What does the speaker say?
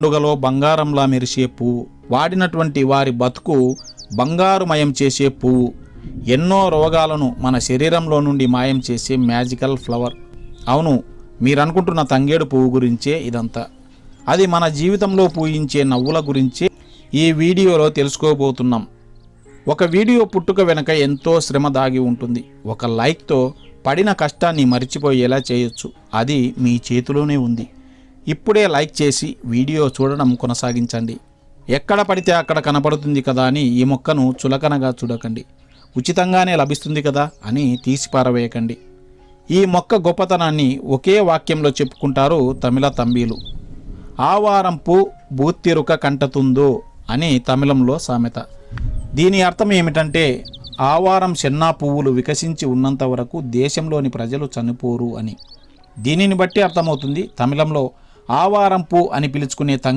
పండుగలో బంగారంలా మెరిసే పువ్వు వాడినటువంటి వారి బతుకు బంగారుమయం చేసే పువ్వు ఎన్నో రోగాలను మన శరీరంలో నుండి మాయం చేసే మ్యాజికల్ ఫ్లవర్. అవును మీరనుకుంటున్న తంగేడు పువ్వు గురించే ఇదంతా. అది మన జీవితంలో పూయించే నవ్వుల గురించే ఈ వీడియోలో తెలుసుకోబోతున్నాం. ఒక వీడియో పుట్టుక వెనక ఎంతో శ్రమ దాగి ఉంటుంది. ఒక లైక్తో పడిన కష్టాన్ని మర్చిపోయేలా చేయొచ్చు. అది మీ చేతిలోనే ఉంది. ఇప్పుడే లైక్ చేసి వీడియో చూడడం కొనసాగించండి. ఎక్కడ పడితే అక్కడ కనపడుతుంది కదా అని ఈ మొక్కను చులకనగా చూడకండి. ఉచితంగానే లభిస్తుంది కదా అని తీసి పారవేయకండి ఈ మొక్క గొప్పతనాన్ని ఒకే వాక్యంలో చెప్పుకుంటారు తమిళ తంబీలు ఆవారంపు బూత్తిరుక కంటతుందో అని తమిళంలో సామెత. దీని అర్థం ఏమిటంటే ఆవారం చెన్నా పువ్వులు వికసించి ఉన్నంత వరకు దేశంలోని ప్రజలు చనిపోరు అని. దీనిని బట్టి అర్థమవుతుంది తమిళంలో ఆవారంపు అని పిలుచుకునే తం